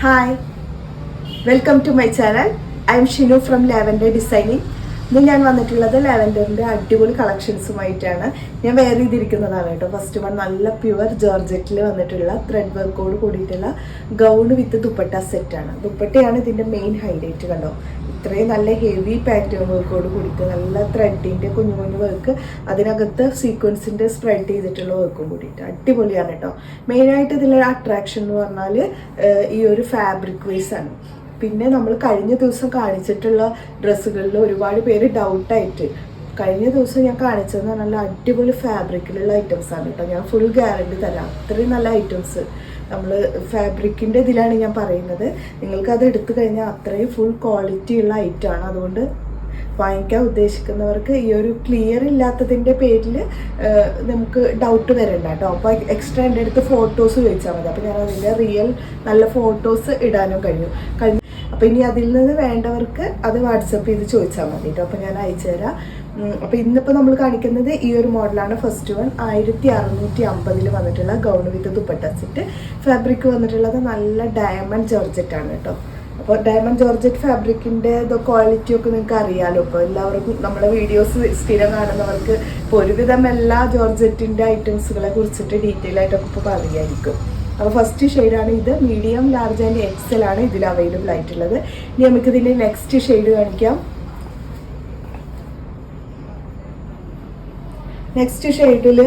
Hi, welcome to my channel. I am Shinu from Lavender Designing. ഇന്ന് ഞാൻ വന്നിട്ടുള്ളത് ലാവൻഡറിന്റെ അടിപൊളി കളക്ഷൻസുമായിട്ടാണ്. ഞാൻ വേറെ ചെയ്തിരിക്കുന്നതാണ് കേട്ടോ. ഫസ്റ്റ് വൺ നല്ല പ്യുവർ ജോർജറ്റിൽ വന്നിട്ടുള്ള ത്രെഡ് വർക്കോട് കൂടിയിട്ടുള്ള ഗൗൺ വിത്ത് ദുപ്പട്ട സെറ്റാണ് ദുപ്പട്ടയാണ് ഇതിന്റെ മെയിൻ ഹൈലൈറ്റ് കണ്ടോ? ഇത്രയും നല്ല ഹെവി പാറ്റേൺ വർക്കോട് കൂടിയിട്ട് നല്ല ത്രെഡിന്റെ കുഞ്ഞു കുഞ്ഞു വർക്ക് അതിനകത്ത് സീക്വൻസിന്റെ സ്പ്രെഡ് ചെയ്തിട്ടുള്ള വർക്കും കൂടിയിട്ട് അടിപൊളിയാണ് കേട്ടോ. മെയിനായിട്ട് ഇതിലെ അട്രാക്ഷൻ എന്ന് പറഞ്ഞാൽ ഈ ഒരു ഫാബ്രിക് വൈസ് ആണ്. പിന്നെ നമ്മൾ കഴിഞ്ഞ ദിവസം കാണിച്ചിട്ടുള്ള ഡ്രസ്സുകളിൽ ഒരുപാട് പേര് ഡൗട്ടായിട്ട് കഴിഞ്ഞ ദിവസം ഞാൻ കാണിച്ചത് നല്ല അടിപൊളി ഫാബ്രിക്കിലുള്ള ഐറ്റംസ് ആണ് കേട്ടോ ഞാൻ ഫുൾ ഗ്യാരണ്ടി തരാം. അത്രയും നല്ല ഐറ്റംസ് നമ്മൾ ഫാബ്രിക്കിന്റെ ഇതിലാണ് ഞാൻ പറയുന്നത്. നിങ്ങൾക്ക് അത് എടുത്തു കഴിഞ്ഞാൽ അത്രയും ഫുൾ ക്വാളിറ്റി ഉള്ള ഐറ്റമാണ് അതുകൊണ്ട് വാങ്ങിക്കാൻ ഉദ്ദേശിക്കുന്നവർക്ക് ഈ ഒരു ക്ലിയർ ഇല്ലാത്തതിന്റെ പേരിൽ നമുക്ക് ഡൗട്ട് വരണ്ട കേട്ടോ അപ്പോൾ എക്സ്ട്രാ എന്റെ അടുത്ത് ഫോട്ടോസ് ചോദിച്ചാൽ മതി. അപ്പോൾ ഞാൻ അതിന്റെ റിയൽ നല്ല ഫോട്ടോസ് ഇടാനും കഴിയും. കഴിഞ്ഞ അപ്പോൾ ഇനി അതിൽ നിന്ന് വേണ്ടവർക്ക് അത് വാട്സപ്പ് ചെയ്ത് ചോദിച്ചാൽ മതി കേട്ടോ അപ്പോൾ ഞാൻ അയച്ചു തരാം. അപ്പോൾ ഇന്നിപ്പോൾ നമ്മൾ കാണിക്കുന്നത് ഈ ഒരു മോഡലാണ്. ഫസ്റ്റ് വൺ ആയിരത്തി അറുന്നൂറ്റി അമ്പതിൽ വന്നിട്ടുള്ള gown with dupatta set. Fabric വന്നിട്ടുള്ളത് നല്ല ഡയമണ്ട് ജോർജറ്റ് ആണ് കേട്ടോ അപ്പോൾ ഡയമണ്ട് ജോർജറ്റ് ഫാബ്രിക്കിന്റെ ക്വാളിറ്റി ഒക്കെ നിങ്ങൾക്ക് അറിയാലോ. ഇപ്പോൾ എല്ലാവർക്കും നമ്മുടെ വീഡിയോസ് സ്ഥിരം കാണുന്നവർക്ക് ഒരുവിധം എല്ലാ ജോർജറ്റിന്റെ ഐറ്റംസുകളെ കുറിച്ചിട്ട് ഡീറ്റെയിൽ ആയിട്ടൊക്കെ ഇപ്പോൾ അറിയായിരിക്കും അപ്പോൾ ഫസ്റ്റ് ഷെയ്ഡാണ് ഇത്. മീഡിയം ലാർജ് ആൻഡ് എക്സൽ ആണ് ഇതിൽ അവൈലബിൾ ആയിട്ടുള്ളത്. ഇനി നമുക്ക് ഇതിന്റെ നെക്സ്റ്റ് ഷെയ്ഡ് കാണിക്കാം. നെക്സ്റ്റ് ഷെയ്ഡിൽ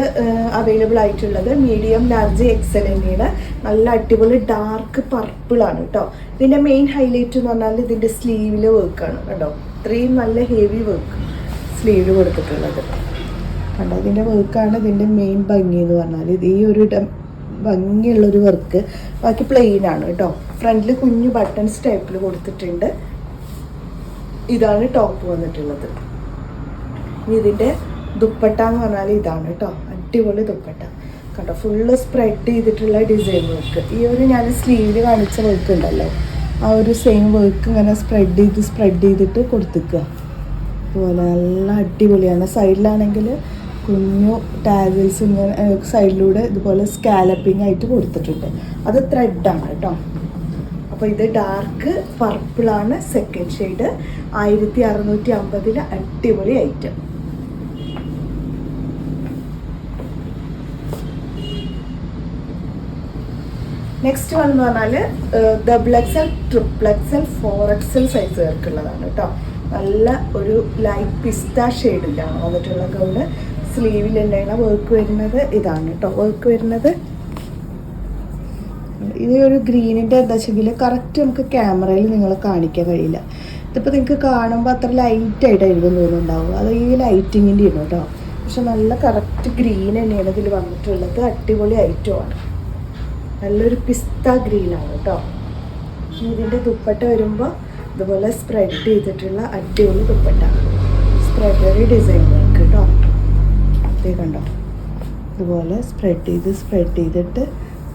അവൈലബിൾ ആയിട്ടുള്ളത് മീഡിയം ലാർജ് എക്സൽ തന്നെയാണ്. നല്ല അടിപൊളി ഡാർക്ക് പർപ്പിളാണ് കേട്ടോ ഇതിന്റെ മെയിൻ ഹൈലൈറ്റ് എന്ന് പറഞ്ഞാൽ ഇതിന്റെ സ്ലീവിലെ വർക്കാണ് കേട്ടോ ഇത്രയും നല്ല ഹെവി വർക്ക് സ്ലീവിൽ കൊടുത്തിട്ടുള്ളത്. കണ്ടോ? ഇതിന്റെ വർക്കാണ് ഇതിന്റെ മെയിൻ ഭംഗി എന്ന് പറഞ്ഞാൽ ഇത് ഈ ഒരു ഭംഗിയുള്ളൊരു വർക്ക്. ബാക്കി പ്ലെയിൻ ആണ് കേട്ടോ. ഫ്രണ്ടിൽ കുഞ്ഞു ബട്ടൺസ് ടൈപ്പിൽ കൊടുത്തിട്ടുണ്ട്. ഇതാണ് ടോപ്പ് വന്നിട്ടുള്ളത്. ഇതിന്റെ ദുപ്പട്ട എന്ന് പറഞ്ഞാൽ ഇതാണ് കേട്ടോ. അടിപൊളി ദുപ്പട്ട. കേട്ടോ ഫുള്ള് സ്പ്രെഡ് ചെയ്തിട്ടുള്ള ഡിസൈൻ വർക്ക് ഈ ഒരു ഞാൻ സ്ലീവിൽ കാണിച്ച വർക്ക് ഉണ്ടല്ലോ. ആ ഒരു സെയിം വർക്ക് ഇങ്ങനെ സ്പ്രെഡ് ചെയ്ത് സ്പ്രെഡ് ചെയ്തിട്ട് കൊടുത്തിക്കുക. അതുപോലെ നല്ല അടിപൊളിയാണ്. സൈഡിലാണെങ്കിൽ കുഞ്ഞു ടാഗൽസ് ഇങ്ങനെ സൈഡിലൂടെ ഇതുപോലെ സ്കാലപ്പിംഗ് ആയിട്ട് കൊടുത്തിട്ടുണ്ട്. അത് ത്രെഡാണ് കേട്ടോ. അപ്പോൾ ഇത് ഡാർക്ക് പർപ്പിളാണ് സെക്കൻഡ് ഷെയ്ഡ് ആയിരത്തി അറുന്നൂറ്റി അമ്പതിൽ അടിപൊളി ഐറ്റം നെക്സ്റ്റ് വൺ എന്ന് പറഞ്ഞാൽ double XL triple XL four XL സൈസുകൾക്കുള്ളതാണ് കേട്ടോ. നല്ല ഒരു ലൈറ്റ് പിസ്ത ഷെയ്ഡിലാണ് വന്നിട്ടുള്ള ഗൗണ് സ്ലീവിലുണ്ടായിരുന്ന വർക്ക് വരുന്നത്. ഇതാണ് കേട്ടോ വർക്ക് വരുന്നത്. ഇത് ഒരു ഗ്രീനിന്റെ എന്താ വെച്ചെങ്കിൽ കറക്റ്റ് നമുക്ക് ക്യാമറയിൽ നിങ്ങൾ കാണിക്കാൻ കഴിയില്ല. ഇതിപ്പോൾ നിങ്ങൾക്ക് കാണുമ്പോൾ അത്ര ലൈറ്റ് ആയിട്ടായിരിക്കും തോന്നുന്നുണ്ടാവും അത് ഈ ലൈറ്റിങ്ങിന്റെ ആണ് കേട്ടോ പക്ഷെ നല്ല കറക്റ്റ് ഗ്രീൻ തന്നെയാണ് ഇതിൽ വന്നിട്ടുള്ളത്. അടിപൊളി ഐറ്റമാണ് നല്ലൊരു പിസ്ത ഗ്രീനാണ് കേട്ടോ ഇതിന്റെ ദുപ്പട്ട വരുമ്പോൾ ഇതുപോലെ സ്പ്രെഡ് ചെയ്തിട്ടുള്ള അടിപൊളി ദുപ്പട്ട. സ്പ്രെഡറി ഡിസൈൻ ഇത് കണ്ടോ? ഇതുപോലെ സ്പ്രെഡ് ചെയ്ത് സ്പ്രെഡ് ചെയ്തിട്ട്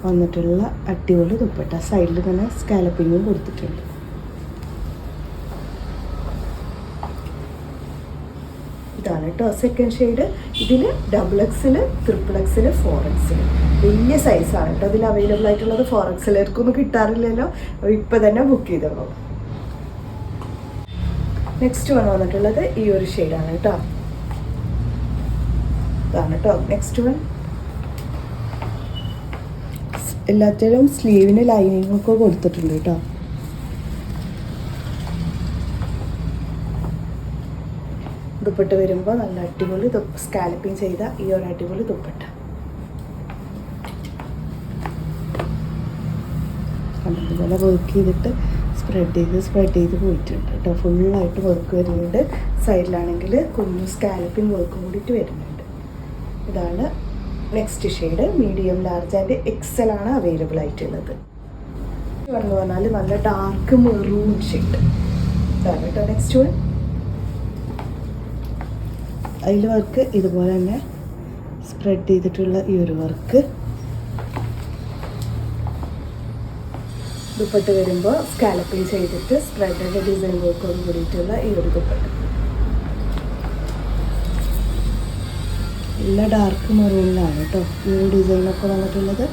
വന്നിട്ടുള്ള അടിപൊളി ദുപ്പട്ട. സൈഡിൽ തന്നെ സ്കാലപ്പിങ്ങും കൊടുത്തിട്ടുണ്ട്. ഇതാണ് കേട്ടോ സെക്കൻഡ് ഷെയ്ഡ് ഇതിൽ double XL triple XL four XL വലിയ സൈസാണ് കേട്ടോ. ഇതിൽ അവൈലബിൾ ആയിട്ടുള്ളത് ഫോർ എക്സിലേർക്കൊന്നും കിട്ടാറില്ലല്ലോ. ഇപ്പം തന്നെ ബുക്ക് ചെയ്തോളൂ. നെക്സ്റ്റ് വൺ വന്നിട്ടുള്ളത് ഈ ഒരു ഷെയ്ഡാണ് കേട്ടോ. ഇതാണ് കേട്ടോ നെക്സ്റ്റ് വൺ എല്ലാത്തിലും സ്ലീവിന് ലൈനിങ് ഒക്കെ കൊടുത്തിട്ടുണ്ട് കേട്ടോ ദുപ്പട്ട വരുമ്പോൾ നല്ല അടിപൊളി സ്കാലപ്പിംഗ് ചെയ്ത ഈ ഒരു അടിപൊളി ദുപ്പട്ട. അതുപോലെ വർക്ക് ചെയ്തിട്ട് സ്പ്രെഡ് ചെയ്ത് സ്പ്രെഡ് ചെയ്ത് പോയിട്ടുണ്ട് കേട്ടോ ഫുള്ളായിട്ട് വർക്ക് വരുന്നുണ്ട്. സൈഡിലാണെങ്കിൽ കുഞ്ഞു സ്കാലപ്പിംഗ് വർക്കും കൂടിയിട്ട് വരുന്നുണ്ട്. ഇതാണ് next shade medium large and XL ആണ് അവൈലബിൾ ആയിട്ടുള്ളത്. എന്ന് പറഞ്ഞാൽ നല്ല ഡാർക്ക് മെറൂൺ ഷെയ്ഡ് ഇതാണ് കേട്ടോ നെക്സ്റ്റ് വൺ അതിൽ വർക്ക് ഇതുപോലെ തന്നെ സ്പ്രെഡ് ചെയ്തിട്ടുള്ള ഈ ഒരു വർക്ക് ദുപ്പട്ട് വരുമ്പോൾ സ്കാലപ്പിംഗ് ചെയ്തിട്ട് സ്പ്രെഡിന്റെ ഡിസൈൻ വർക്കോട് കൂടിയിട്ടുള്ള ഈ ഒരു ദുപ്പട്ട. നല്ല ഡാർക്ക് മെറൂണിലാണ് കേട്ടോ ഈ ഡിസൈനൊക്കെ വന്നിട്ടുള്ളത്.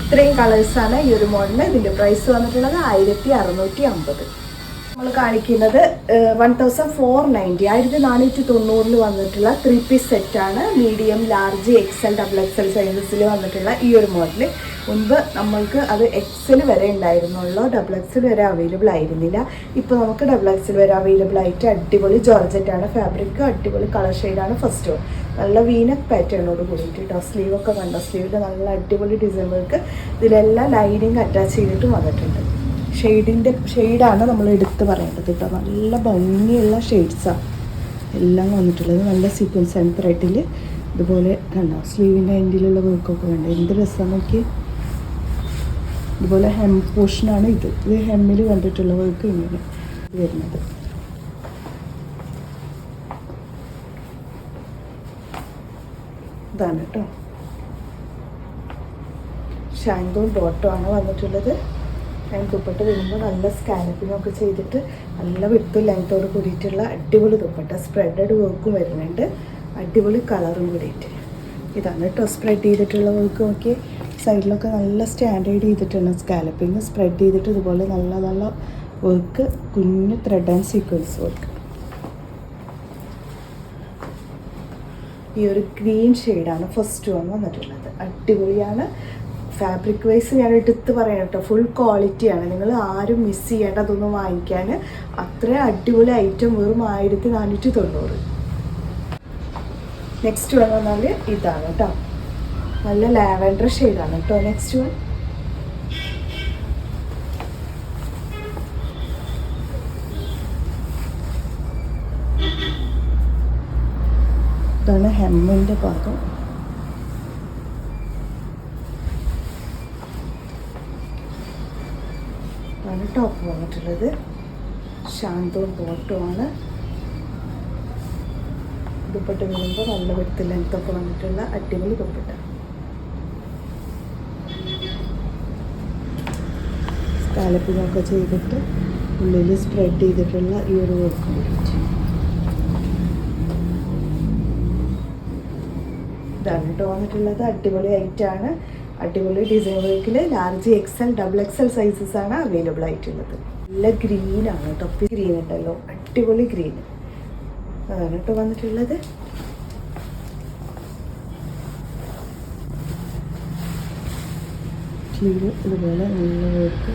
ഇത്രയും കളേഴ്സാണ് ഈ ഒരു മോഡലിന് ഇതിന്റെ പ്രൈസ് വന്നിട്ടുള്ളത് ആയിരത്തി അറുന്നൂറ്റി അമ്പത്. നമ്മൾ കാണിക്കുന്നത് വൺ തൗസൻഡ് ഫോർ നയന്റി ആയിരത്തി നാനൂറ്റി തൊണ്ണൂറിൽ വന്നിട്ടുള്ള ത്രീ പീസ് സെറ്റാണ് medium large XL double XL സൈസസിൽ വന്നിട്ടുള്ള ഈ ഒരു മോഡൽ മുൻപ് നമ്മൾക്ക് അത് എക്സൽ വരെ ഉണ്ടായിരുന്നുള്ളൂ. ഡബിൾ എക്സൽ വരെ അവൈലബിൾ ആയിരുന്നില്ല. ഇപ്പോൾ നമുക്ക് ഡബിൾ എക്സൽ വരെ അവൈലബിൾ ആയിട്ട് അടിപൊളി ജോർജറ്റാണ് ഫാബ്രിക് അടിപൊളി കളർ ഷെയ്ഡാണ് ഫസ്റ്റ് വൺ നല്ല വീനക് പാറ്റേണോട് കൂടിയിട്ട് കേട്ടോ സ്ലീവൊക്കെ കണ്ടോ? സ്ലീവിൽ നല്ല അടിപൊളി ഡിസൈൻ വർക്ക് ഇതിലെല്ലാം ലൈനിങ് അറ്റാച്ച് ചെയ്തിട്ട് വന്നിട്ടുണ്ട്. ഷെയ്ഡിന്റെ ഷെയ്ഡാണ് നമ്മൾ എടുത്ത് പറയേണ്ടത് കേട്ടോ. നല്ല ഭംഗിയുള്ള ഷെയ്ഡ്സാണ് എല്ലാം വന്നിട്ടുള്ളത്. നല്ല സീക്വൻസ് ആൻഡ് ത്രെഡിൽ ഇതുപോലെ കണ്ടോ? സ്ലീവിന്റെ എൻഡിലുള്ള വർക്കൊക്കെ കണ്ടോ? എന്ത് രസം നോക്കി ഇതുപോലെ ഹെം പോർഷനാണ് ഇത്. ഇത് ഹെമ്മിൽ കണ്ടിട്ടുള്ള വർക്ക് ഇങ്ങനെ വരുന്നത്. ഇതാണ് കേട്ടോ. ഷാങ്കോ ബോട്ടോ ആണ് വന്നിട്ടുള്ളത്. ഞാൻ ദുപ്പട്ട വരുമ്പോൾ നല്ല സ്കാനപ്പിംഗ് ഒക്കെ ചെയ്തിട്ട് നല്ല വിട്ടും ലെങ്ത്തോട് കൂടിയിട്ടുള്ള അടിപൊളി ദുപ്പട്ട. സ്പ്രെഡഡ് വർക്കും വരുന്നുണ്ട്. അടിപൊളി കളറും കൂടിയിട്ട്. ഇതാണ് കേട്ടോ സ്പ്രെഡ് ചെയ്തിട്ടുള്ള വർക്ക് നോക്കി സൈഡിലൊക്കെ നല്ല സ്റ്റാൻഡേർഡ് ചെയ്തിട്ടാണ് സ്കാലപ്പിങ് സ്പ്രെഡ് ചെയ്തിട്ട് ഇതുപോലെ നല്ല നല്ല വർക്ക് കുഞ്ഞു ത്രെഡ് ആൻഡ് സീക്വൻസ് വർക്ക് ഈ ഒരു ഗ്രീൻ ഷെയ്ഡാണ് ഫസ്റ്റ് വൺ വന്നിട്ടുള്ളത്. അടിപൊളിയാണ്. ഫാബ്രിക് വൈസ് ഞാൻ എടുത്ത് പറയാം കേട്ടോ. ഫുൾ ക്വാളിറ്റിയാണ് നിങ്ങൾ ആരും മിസ് ചെയ്യേണ്ട അതൊന്നും വാങ്ങിക്കാൻ. അത്ര അടിപൊളി ഐറ്റം വെറും ആയിരത്തി നാനൂറ്റി തൊണ്ണൂറ് നെക്സ്റ്റ് വൺ വന്നാൽ ഇതാണ് കേട്ടോ നല്ല ലാവൻഡർ ഷെയ്ഡാണ് കേട്ടോ നെക്സ്റ്റ് വൺ ഇതാണ് ഹെമ്മിന്റെ ഭാഗം. ആണ് ടോപ്പ് വന്നിട്ടുള്ളത് ശാന്തവും ആണ്. ദുപ്പട്ട വീഴുമ്പോൾ നല്ല വിട്ട് ലെങ്ത്തൊക്കെ വന്നിട്ടുള്ള അടിപൊളി ദുപ്പട്ട. സ്കാലപ്പിങ്ങൊക്കെ ചെയ്തിട്ട് ഉള്ളിൽ സ്പ്രെഡ് ചെയ്തിട്ടുള്ള ഈ ഒരു വർക്ക് ഇതാണ് കേട്ടോ വന്നിട്ടുള്ളത്. അടിപൊളി ഐറ്റാണ് അടിപൊളി ഡിസൈൻ വർക്കിൽ large XL double XL sizes ആണ് അവൈലബിൾ ആയിട്ടുള്ളത്. നല്ല ഗ്രീൻ ആണ് ടൊപ്പി ഗ്രീൻ ഉണ്ടല്ലോ. അടിപൊളി ഗ്രീൻ അതാണ് കേട്ടോ വന്നിട്ടുള്ളത്. ഇതുപോലെ നല്ല വർക്ക്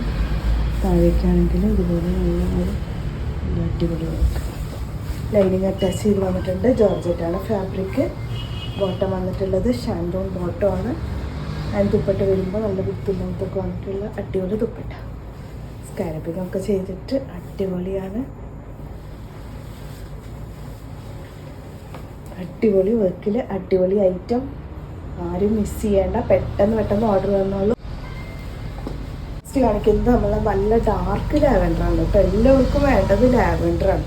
താഴേക്കാണെങ്കിൽ ഇതുപോലെ നല്ല നല്ല അടിപൊളി വർക്ക് ലൈനിങ് അറ്റാച്ച് ചെയ്ത് വന്നിട്ടുണ്ട്. ജോർജറ്റാണ് ഫാബ്രിക് ബോട്ടം വന്നിട്ടുള്ളത്. ഷാൻഡോൺ ബോട്ടം ആൻഡ് ദുപ്പട്ട വരുമ്പോൾ നല്ല വിത്തുള്ളതൊക്കെ വന്നിട്ടുള്ള അടിപൊളി ദുപ്പട്ട. സ്കാലപ്പിംഗ് ഒക്കെ ചെയ്തിട്ട് അടിപൊളിയാണ്. അടിപൊളി വർക്കിൽ അടിപൊളി ഐറ്റം ആരും മിസ് ചെയ്യേണ്ട. പെട്ടെന്ന് പെട്ടെന്ന് ഓർഡർ തന്നോളൂ കാണിക്കുന്നത് നമ്മൾ നല്ല ഡാർക്ക് ലാവൻഡർ ആണ് കേട്ടോ. എല്ലാവർക്കും വേണ്ടത് ലാവൻഡർ ആണ്.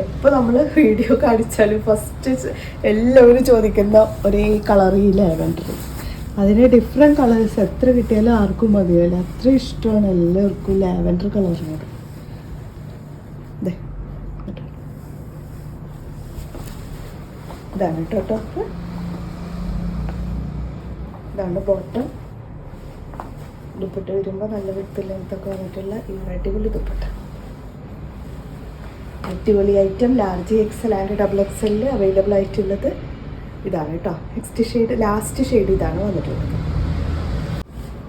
എപ്പോൾ നമ്മൾ വീഡിയോ കാണിച്ചാലും ഫസ്റ്റ് എല്ലാവരും ചോദിക്കുന്ന ഒരേ കളർ ഈ ലാവൻഡർ അതിന് ഡിഫറെന്റ് കളേഴ്സ് എത്ര കിട്ടിയാലും ആർക്കും മതിയല്ല? അത്ര ഇഷ്ടമാണ് എല്ലാവർക്കും ലാവൻഡർ കളറിനോട്. ഇതാണ് കേട്ടോ ടോപ്പ് ഇതാണ് ബോട്ടം ദുപ്പട്ട വരുമ്പോൾ നല്ല വിത്ത് ലെങ്ത്തൊക്കെ വന്നിട്ടുള്ള ഈ അടിപൊളി ദുപ്പട്ട. അടിപൊളി item large XL and double എക്സലിൽ available ആയിട്ടുള്ളത് ഇതാണ് കേട്ടോ. നെക്സ്റ്റ് ഷെയ്ഡ് ലാസ്റ്റ് ഷെയ്ഡ് ഇതാണ് വന്നിട്ടുള്ളത്.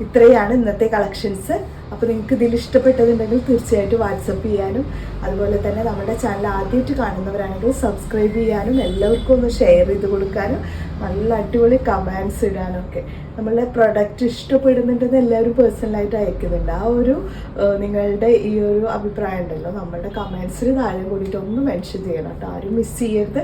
ഇത്രയാണ് ഇന്നത്തെ കളക്ഷൻസ് അപ്പോൾ നിങ്ങൾക്ക് ഇതിൽ ഇഷ്ടപ്പെട്ടതുണ്ടെങ്കിൽ തീർച്ചയായിട്ടും വാട്സപ്പ് ചെയ്യാനും അതുപോലെ തന്നെ നമ്മുടെ ചാനൽ ആദ്യമായിട്ട് കാണുന്നവരാണെങ്കിൽ സബ്സ്ക്രൈബ് ചെയ്യാനും എല്ലാവർക്കും ഒന്ന് ഷെയർ ചെയ്ത് കൊടുക്കാനും നല്ല അടിപൊളി കമൻസ് ഇടാനൊക്കെ. നമ്മളെ പ്രൊഡക്റ്റ് ഇഷ്ടപ്പെടുന്നുണ്ടെന്ന് എല്ലാവരും പേഴ്സണലായിട്ട് അയക്കുന്നുണ്ട്. ആ ഒരു നിങ്ങളുടെ ഈ ഒരു അഭിപ്രായം ഉണ്ടല്ലോ. നമ്മുടെ കമൻസിന് താഴെ കൂടിയിട്ട് ഒന്ന് മെൻഷൻ ചെയ്യണം കേട്ടോ. ആരും മിസ് ചെയ്യരുത്.